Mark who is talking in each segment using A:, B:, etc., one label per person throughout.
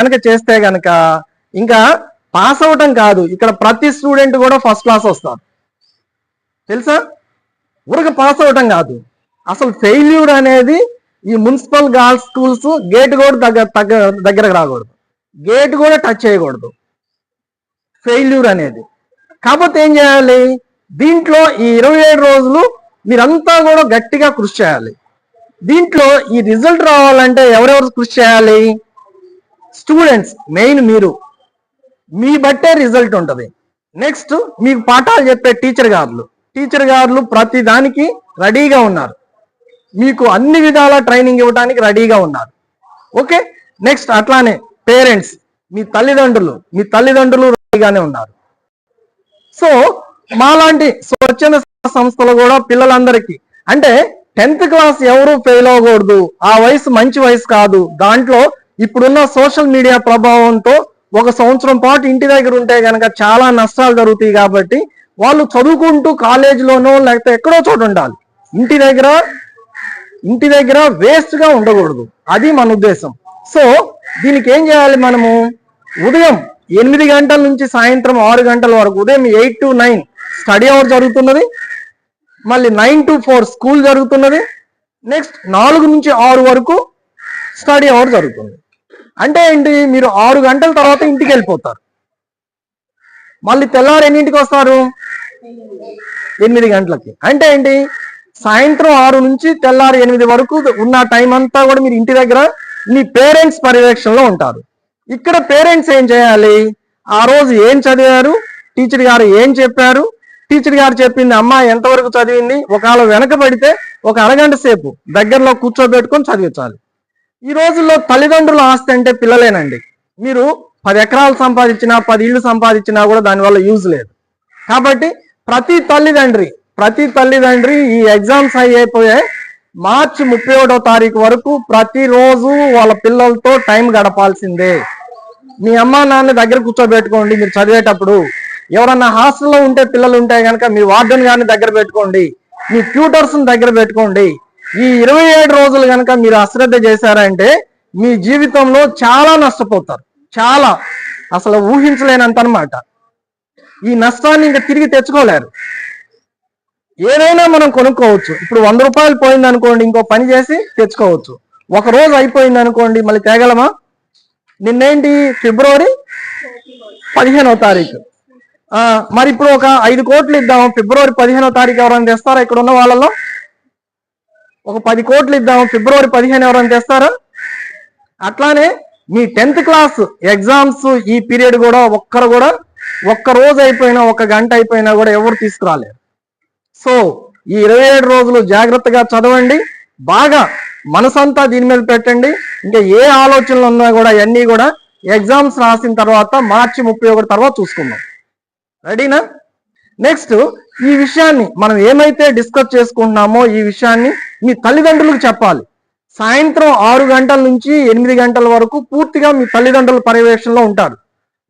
A: కనుక చేస్తే కనుక ఇంకా పాస్ అవటం కాదు. ఇక్కడ ప్రతి స్టూడెంట్ కూడా ఫస్ట్ క్లాస్ వస్తారు తెలుసా? ఊరికి పాస్ అవటం కాదు. అసలు ఫెయిల్యూర్ అనేది ఈ మున్సిపల్ గర్ల్స్ స్కూల్స్ గేట్ కూడా దగ్గర దగ్గర దగ్గరకు రాకూడదు. గేట్ కూడా టచ్ చేయకూడదు. ఫెయిల్యూర్ అనేది. కాకపోతే ఏం చేయాలి? దీంట్లో ఈ ఇరవై ఏడు రోజులు మీరంతా కూడా గట్టిగా కృషి చేయాలి. దీంట్లో ఈ రిజల్ట్ రావాలంటే ఎవరెవరు కృషి చేయాలి? స్టూడెంట్స్ మెయిన్ మీరు. మీ బట్టే రిజల్ట్ ఉంటుంది. నెక్స్ట్ మీకు పాఠాలు చెప్పే టీచర్ గారులు. టీచర్ గారులు ప్రతి దానికి రెడీగా ఉన్నారు. మీకు అన్ని విధాల ట్రైనింగ్ ఇవ్వడానికి రెడీగా ఉన్నారు. ఓకే నెక్స్ట్ అట్లానే పేరెంట్స్ మీ తల్లిదండ్రులు మీ తల్లిదండ్రులు రెడీగానే ఉన్నారు. సో మాలాంటి స్వచ్ఛంద సంస్థలు కూడా పిల్లలందరికీ. అంటే టెన్త్ క్లాస్ ఎవరు ఫెయిల్ అవ్వకూడదు. ఆ వయసు మంచి వయసు కాదు. దాంట్లో ఇప్పుడున్న సోషల్ మీడియా ప్రభావంతో ఒక సంవత్సరం పాటు ఇంటి దగ్గర ఉంటే గనక చాలా నష్టాలు జరుగుతాయి కాబట్టి వాళ్ళు చదువుకుంటూ కాలేజీలోనో లేకపోతే ఎక్కడో చోటు ఉండాలి. ఇంటి దగ్గర ఇంటి దగ్గర వేస్ట్గా ఉండకూడదు. అది మన ఉద్దేశం. సో దీనికి ఏం చేయాలి మనము? ఉదయం ఎనిమిది గంటల నుంచి సాయంత్రం ఆరు గంటల వరకు ఉదయం eight to nine study hour జరుగుతున్నది. మళ్ళీ నైన్ టు ఫోర్ స్కూల్ జరుగుతున్నది. నెక్స్ట్ నాలుగు నుంచి ఆరు వరకు స్టడీ అవర్ జరుగుతుంది. అంటే ఏంటి? మీరు ఆరు గంటల తర్వాత ఇంటికి వెళ్ళిపోతారు. మళ్ళీ తెల్లారు ఎన్నింటికి వస్తారు? ఎనిమిది గంటలకి. అంటే ఏంటి? సాయంత్రం ఆరు నుంచి తెల్లారు ఎనిమిది వరకు ఉన్న టైం అంతా కూడా మీరు ఇంటి దగ్గర మీ పేరెంట్స్ పర్యవేక్షణలో ఉంటారు. ఇక్కడ పేరెంట్స్ ఏం చేయాలి? ఆ రోజు ఏం చదివారు? టీచర్ గారు ఏం చెప్పారు? టీచర్ గారు చెప్పింది అమ్మ ఎంతవరకు చదివింది? ఒకవేళ వెనకబడితే ఒక అరగంట సేపు దగ్గరలో కూర్చోబెట్టుకొని చదివించాలి. ఈ రోజుల్లో తల్లిదండ్రుల ఆస్తి అంటే పిల్లలేనండి. మీరు పది ఎకరాలు సంపాదించినా పది ఇళ్ళు సంపాదించినా కూడా దానివల్ల యూజ్ లేదు. కాబట్టి ప్రతి తల్లిదండ్రి ప్రతి తల్లిదండ్రి ఈ ఎగ్జామ్స్ అయిపోయే మార్చి ముప్పై ఒకటో తారీఖు వరకు ప్రతిరోజు వాళ్ళ పిల్లలతో టైం గడపాల్సిందే. మీ అమ్మా నాన్న దగ్గర కూర్చోబెట్టుకోండి మీరు చదివేటప్పుడు. ఎవరన్నా హాస్టల్లో ఉంటే పిల్లలు ఉంటే కనుక మీ వార్డెన్ గారిని దగ్గర పెట్టుకోండి. మీ ట్యూటర్స్ని దగ్గర పెట్టుకోండి. ఈ ఇరవై ఏడు రోజులు కనుక మీరు అశ్రద్ధ చేశారంటే మీ జీవితంలో చాలా నష్టపోతారు. చాలా. అసలు ఊహించలేనంత అనమాట ఈ నష్టాన్ని ఇంకా తిరిగి తెచ్చుకోలేరు. ఏదైనా మనం కొనుక్కోవచ్చు. ఇప్పుడు వంద రూపాయలు పోయింది అనుకోండి ఇంకో పని చేసి తెచ్చుకోవచ్చు. ఒక రోజు అయిపోయింది అనుకోండి మళ్ళీ తేగలమా? నిన్నేంటి? ఫిబ్రవరి పదిహేనవ తారీఖు. మరి ఇప్పుడు ఒక ఐదు కోట్లు ఇద్దాం ఫిబ్రవరి పదిహేనవ తారీఖు ఎవరైనా తెస్తారా? ఇక్కడ ఉన్న వాళ్ళలో? ఒక పది కోట్లు ఇద్దాం ఫిబ్రవరి పదిహేను ఎవరైనా తెస్తారా? అట్లానే మీ టెన్త్ క్లాస్ ఎగ్జామ్స్ ఈ పీరియడ్ కూడా ఒక్కరు కూడా ఒక్క రోజు అయిపోయినా ఒక గంట అయిపోయినా కూడా ఎవరు తీసుకురాలేరు. సో ఈ ఇరవై ఏడు రోజులు జాగ్రత్తగా చదవండి బాగా మనసంతా దీని మీద పెట్టండి ఇంకా ఏ ఆలోచనలు ఉన్నా కూడా అవన్నీ కూడా ఎగ్జామ్స్ రాసిన తర్వాత మార్చి ముప్పై ఒకటి తర్వాత చూసుకుందాం. రెడీనా నెక్స్ట్ ఈ విషయాన్ని మనం ఏమైతే డిస్కస్ చేసుకుంటున్నామో ఈ విషయాన్ని మీ తల్లిదండ్రులకు చెప్పాలి. సాయంత్రం ఆరు గంటల నుంచి ఎనిమిది గంటల వరకు పూర్తిగా మీ తల్లిదండ్రుల పర్యవేక్షణలో ఉంటారు.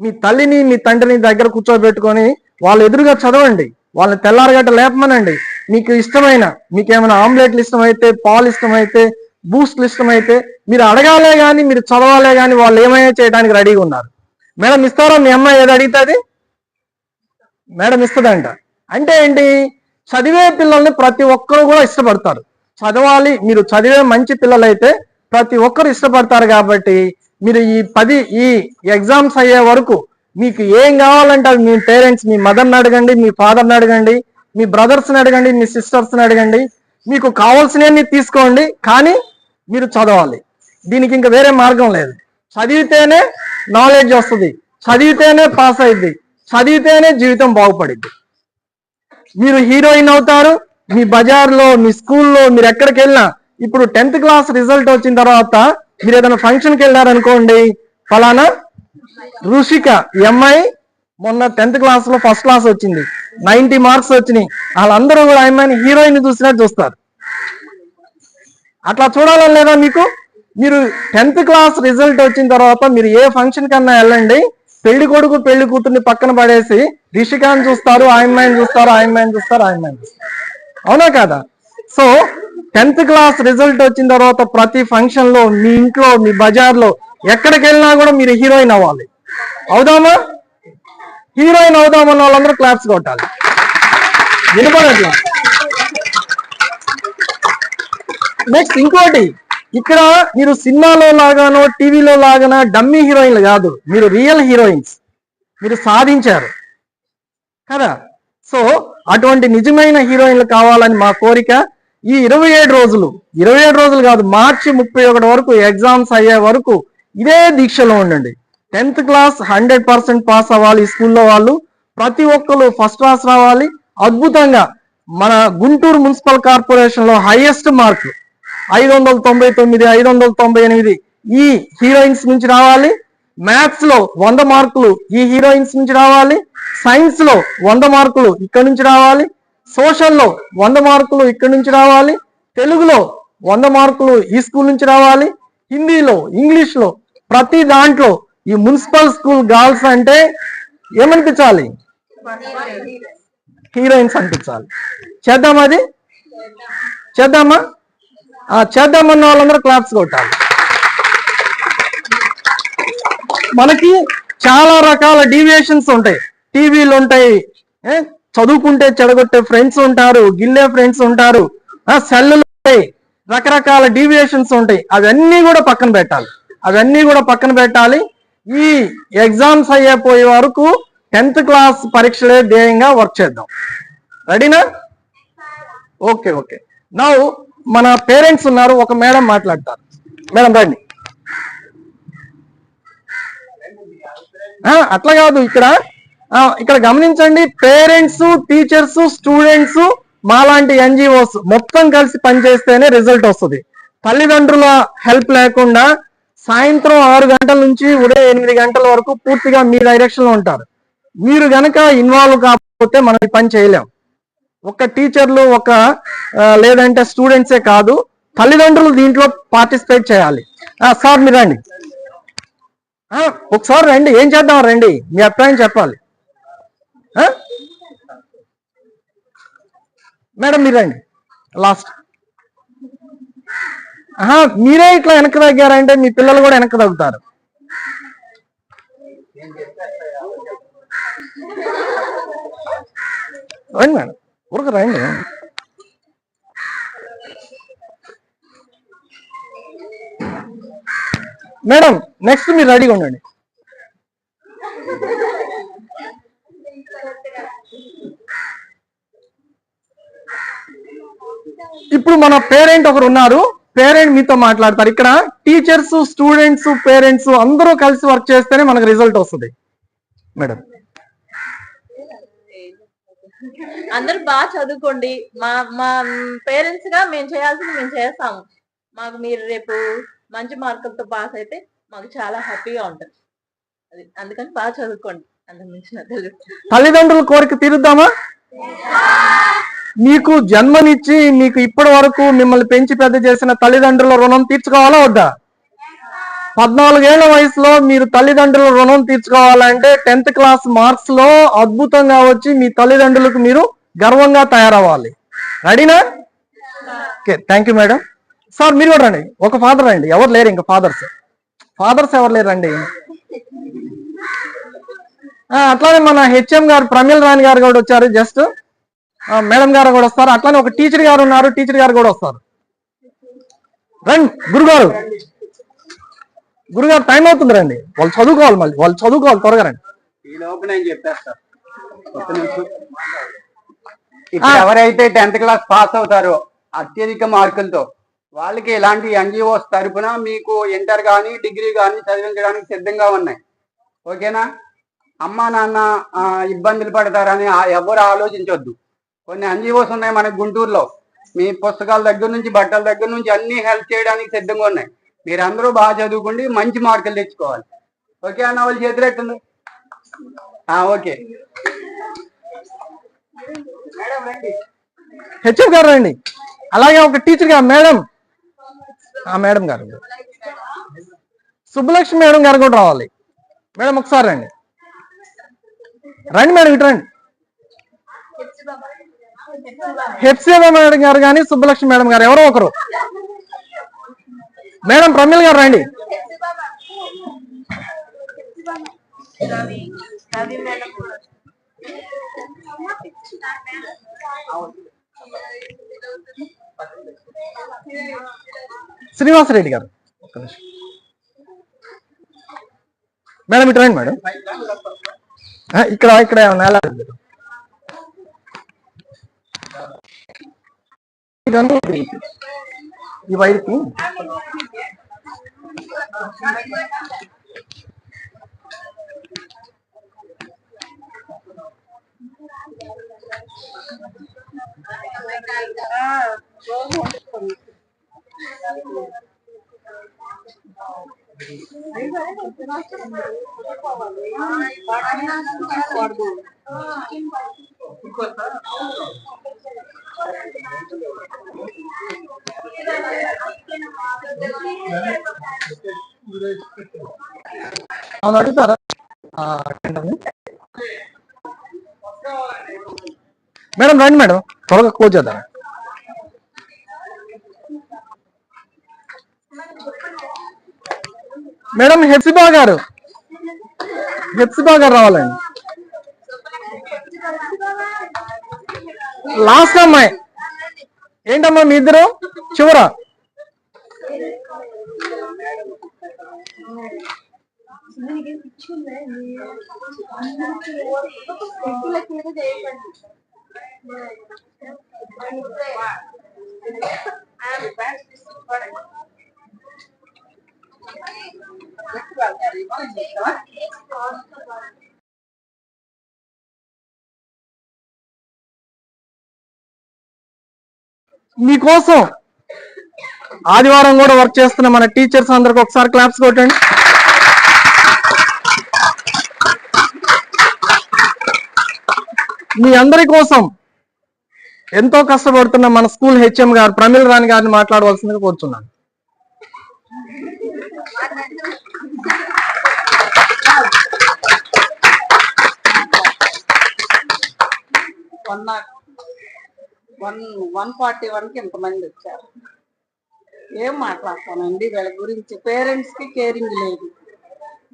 A: మీ తల్లిని మీ తండ్రిని దగ్గర కూర్చోబెట్టుకొని వాళ్ళ ఎదురుగా చదవండి. వాళ్ళని తెల్లారగట్ట లేపమనండి. మీకు ఇష్టమైన మీకు ఏమైనా ఆమ్లెట్లు ఇష్టమైతే పాలు ఇష్టమైతే బూస్ట్లు ఇష్టమైతే మీరు అడగాలే కానీ మీరు చదవాలే కానీ వాళ్ళు ఏమైనా చేయడానికి రెడీగా ఉన్నారు. మేడం ఇస్తారా? మీ అమ్మాయి ఏది అడిగితే మేడం ఇస్తుందంట. అంటే ఏంటి? చదివే పిల్లల్ని ప్రతి ఒక్కరు కూడా ఇష్టపడతారు. చదవాలి మీరు చదివే మంచి పిల్లలైతే ప్రతి ఒక్కరు ఇష్టపడతారు కాబట్టి మీరు ఈ పది ఈ ఎగ్జామ్స్ అయ్యే వరకు మీకు ఏం కావాలంటే అది మీ పేరెంట్స్ మీ మదర్ని అడగండి మీ ఫాదర్ని అడగండి మీ బ్రదర్స్ని అడగండి మీ సిస్టర్స్ని అడగండి. మీకు కావాల్సినవన్నీ తీసుకోండి కానీ మీరు చదవాలి. దీనికి ఇంకా వేరే మార్గం లేదు. చదివితేనే నాలెడ్జ్ వస్తుంది. చదివితేనే పాస్ అయింది చదివితేనే జీవితం బాగుపడింది మీరు హీరోయిన్ అవుతారు మీ బజార్లో మీ స్కూల్లో మీరు ఎక్కడికి వెళ్ళినా ఇప్పుడు టెన్త్ క్లాస్ రిజల్ట్ వచ్చిన తర్వాత మీరు ఏదైనా ఫంక్షన్కి వెళ్ళారనుకోండి ఫలానా? రుషిక ఎంఐ అమ్మాయి మొన్న టెన్త్ క్లాస్లో ఫస్ట్ క్లాస్ వచ్చింది. నైన్టీ మార్క్స్ వచ్చినాయి. వాళ్ళందరూ కూడా అమ్మాయిని హీరోయిన్ చూసినట్టు చూస్తారు. అట్లా చూడాలని లేదా మీకు? మీరు టెన్త్ క్లాస్ రిజల్ట్ వచ్చిన తర్వాత మీరు ఏ ఫంక్షన్ కన్నా వెళ్ళండి పెళ్ళి కొడుకు పెళ్ళి కూతుర్ని పక్కన పడేసి రిషికాని చూస్తారు ఆయన చూస్తారు ఆయన అమ్మాయిని చూస్తారు ఆయన అమ్మాయిని చూస్తారు. అవునా కదా? సో టెన్త్ క్లాస్ రిజల్ట్ వచ్చిన తర్వాత ప్రతి ఫంక్షన్లో మీ ఇంట్లో మీ బజార్లో ఎక్కడికి వెళ్ళినా కూడా మీరు హీరోయిన్ అవ్వాలి. అవుదామా? హీరోయిన్ అవుదామన్న వాళ్ళందరూ క్లాప్స్ కొట్టాలి. వినపడట్లా? నెక్స్ట్ ఇంకోటి. ఇక్కడ మీరు సినిమాలో లాగానో టీవీలో లాగానో డమ్మీ హీరోయిన్లు కాదు. మీరు రియల్ హీరోయిన్స్ మీరు సాధించారు. కదా? సో అటువంటి నిజమైన హీరోయిన్లు కావాలని మా కోరిక ఈ ఇరవై ఏడు రోజులు. ఇరవై ఏడు రోజులు కాదు మార్చి ముప్పై ఒకటి వరకు ఎగ్జామ్స్ అయ్యే వరకు ఇదే దీక్షలో ఉండండి. Tenth class hundred percent pass అవ్వాలి ఈ స్కూల్లో వాళ్ళు. ప్రతి ఒక్కరు ఫస్ట్ క్లాస్ రావాలి. అద్భుతంగా మన గుంటూరు మున్సిపల్ కార్పొరేషన్లో హైయెస్ట్ మార్క్. ఐదు వందల తొంభై తొమ్మిది ఐదు వందల తొంభై ఎనిమిది ఈ హీరోయిన్స్ నుంచి రావాలి. మ్యాథ్స్లో వంద మార్కులు ఈ హీరోయిన్స్ నుంచి రావాలి. సైన్స్లో వంద మార్కులు ఇక్కడ నుంచి రావాలి. సోషల్లో వంద మార్కులు ఇక్కడ నుంచి రావాలి. తెలుగులో వంద మార్కులు ఈ స్కూల్ నుంచి రావాలి. హిందీలో ఇంగ్లీష్లో ప్రతి దాంట్లో ఈ మున్సిపల్ స్కూల్ గర్ల్స్ అంటే ఏమనిపించాలి? హీరోయిన్స్ అనిపించాలి. చేద్దామా అది? చేద్దామా? చేద్దామన్న వాళ్ళందరూ క్లాప్స్ కొట్టాలి. మనకి చాలా రకాల డీవియేషన్స్ ఉంటాయి. టీవీలు ఉంటాయి. చదువుకుంటే చెడగొట్టే ఫ్రెండ్స్ ఉంటారు. గిల్లే ఫ్రెండ్స్ ఉంటారు. సెల్లు ఉంటాయి. రకరకాల డీవియేషన్స్ ఉంటాయి. అవన్నీ కూడా పక్కన పెట్టాలి. అవన్నీ కూడా పక్కన పెట్టాలి. ఈ ఎగ్జామ్స్ అయ్యేపోయే వరకు టెన్త్ క్లాస్ పరీక్షలే ధ్యేయంగా వర్క్ చేద్దాం. రెడీనా ఓకే ఓకే నా మన పేరెంట్స్ ఉన్నారు. ఒక మేడం మాట్లాడతారు. మేడం రండి ఆ, అట్లా కాదు ఇక్కడ. ఇక్కడ గమనించండి పేరెంట్స్ టీచర్స్ స్టూడెంట్స్ మాలాంటి ఎన్జిఓస్ మొత్తం కలిసి పనిచేస్తేనే రిజల్ట్ వస్తుంది. తల్లిదండ్రుల హెల్ప్ లేకుండా సాయంత్రం ఆరు గంటల నుంచి ఉదయం ఎనిమిది గంటల వరకు పూర్తిగా మీ డైరెక్షన్లో ఉంటారు. మీరు గనక ఇన్వాల్వ్ కాకపోతే మనం ఈ పని చేయలేం. ఒక టీచర్లు ఒక లేదంటే స్టూడెంట్సే కాదు తల్లిదండ్రులు దీంట్లో పార్టిసిపేట్ చేయాలి. సార్ మీరు రండి. ఒకసారి రండి ఏం చేద్దాం రండి? మీ అభిప్రాయం చెప్పాలి. ఆ? మేడం మీరు రండి. లాస్ట్ మీరే ఇట్లా వెనక్కి తగ్గారంటే మీ పిల్లలు కూడా వెనక్కి తగ్గుతారు. రండి మేడం ఊరికి రండి. మేడం నెక్స్ట్ మీరు రెడీగా ఉండండి. ఇప్పుడు మన పేరెంట్ ఒకరు ఉన్నారు. పేరెంట్ మీతో మాట్లాడతారు. ఇక్కడ టీచర్స్ స్టూడెంట్స్ పేరెంట్స్ అందరూ కలిసి వర్క్ చేస్తేనే మనకు రిజల్ట్ వస్తుంది. మేడం.
B: అందరు బాగా చదువుకోండి. మా మా పేరెంట్స్గా మేము చేయాల్సింది మేము చేస్తాము. మాకు మీరు రేపు మంచి మార్కులతో పాస్ అయితే మాకు చాలా హ్యాపీగా ఉంటుంది. అది అందుకని బాగా చదువుకోండి.
A: తల్లిదండ్రుల కోరిక తీరుద్దామా? మీకు జన్మనిచ్చి మీకు ఇప్పటి వరకు మిమ్మల్ని పెంచి పెద్ద చేసిన తల్లిదండ్రుల రుణం తీర్చుకోవాలా వద్దా? పద్నాలుగేళ్ళ వయసులో మీరు తల్లిదండ్రుల రుణం తీర్చుకోవాలంటే టెన్త్ క్లాస్ మార్క్స్లో అద్భుతంగా వచ్చి మీ తల్లిదండ్రులకు మీరు గర్వంగా తయారవ్వాలి. రెడీనా okay thank you madam sir మీరు కూడా రండి. ఒక ఫాదర్ రండి. ఎవరు లేరు ఇంకా ఫాదర్స్ ఫాదర్స్ ఎవరు లేరండి? ఆ, అట్లానే మన హెచ్ఎం గారు ప్రమిల్ రాణి గారు కూడా వచ్చారు. జస్ట్ మేడం గారు కూడా వస్తారు. అట్లానే ఒక టీచర్ గారు ఉన్నారు. టీచర్ గారు కూడా వస్తారు. రండి గురుగారు. గురుగారు టైం అవుతుంది రండి. వాళ్ళు చదువుకోవాలి మళ్ళీ. వాళ్ళు చదువుకోవాలి త్వరగా రండి.
C: ఎవరైతే టెన్త్ క్లాస్ పాస్ అవుతారో అత్యధిక మార్కులతో వాళ్ళకి ఇలాంటి ఎన్జిఓస్ తరఫున మీకు ఇంటర్ కానీ డిగ్రీ కానీ చదివించడానికి సిద్ధంగా ఉన్నాయి. ఓకేనా? అమ్మా నాన్న ఇబ్బందులు పడతారని ఆ- ఎవరు ఆలోచించొద్దు. కొన్ని ఎన్జిఓస్ ఉన్నాయి మన గుంటూరులో. మీ పుస్తకాల దగ్గర నుంచి బట్టల దగ్గర నుంచి అన్ని హెల్ప్ చేయడానికి సిద్ధంగా ఉన్నాయి. మీరందరూ బాగా చదువుకుండి మంచి మార్కులు తెచ్చుకోవాలి. ఓకే అన్న వాళ్ళు చేతులెట్టుంది ఓకే.
A: హెచ్ఎఫ్ గారు రండి. అలాగే ఒక టీచర్ గారు మేడం. ఆ మేడం గారు. సుబ్బలక్ష్మి మేడం గారు కూడా రావాలి. మేడం ఒకసారి రండి. రండి మేడం ఇటు రండి. హెప్సేవ మేడం గారు కానీ సుబ్బలక్ష్మి మేడం గారు ఎవరో ఒకరు. మేడం ప్రమిల్ గారు రండి.
B: మేడం
A: శ్రీనివాసరెడ్డి గారు. మేడం ఇటు రండి మేడం. ఇక్కడ ఇక్కడ నేల ఇదంతా ఈ వైర్కి. అవును అడుగుతారా మేడం రండి మేడం త్వరగా క్లోజ్ చేద్దాం. మేడం హెప్సిబా గారు. హెప్సిబా గారు రావాలండి. లాస్ట్ అమ్మాయి. ఏంటమ్మా మీ ఇద్దరు? చివరా? మీకోసం ఆదివారం కూడా వర్క్ చేస్తున్న మన టీచర్స్ అందరికి ఒకసారి క్లాప్స్ కొట్టండి. మీ అందరి కోసం ఎంతో కష్టపడుతున్న మన స్కూల్ హెచ్ఎం గారు ప్రమిళ రాణి గారిని మాట్లాడవలసిందిగా కోరుతున్నాను
D: one nought one one forty వన్కి ఇంతమంది వచ్చారు. ఏం మాట్లాడతానండి? వీళ్ళ గురించి పేరెంట్స్కి కేరింగ్ లేదు.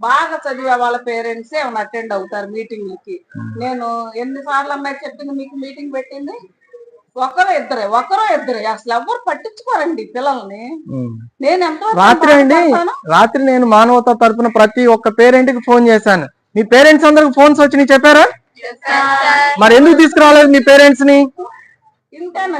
D: బాగా చదివే వాళ్ళ పేరెంట్స్ ఏమైనా అటెండ్ అవుతారు మీటింగ్లకి. నేను ఎన్నిసార్లు అమ్మాయి చెప్పింది మీకు మీటింగ్ పెట్టింది? ఒకరు ఇద్దరే ఒకరు ఇద్దరే. అసలు ఎవరు పట్టించుకోరండి పిల్లల్ని. నేను ఎంతో
A: రాత్రి అండి రాత్రి నేను మానవత తరపున ప్రతి ఒక్క పేరెంట్కి ఫోన్ చేశాను. మీ పేరెంట్స్ అందరికి ఫోన్స్ వచ్చి చెప్పారా? మరి ఎందుకు తీసుకురాలేదు మీ పేరెంట్స్ని
D: ఇంతేనండి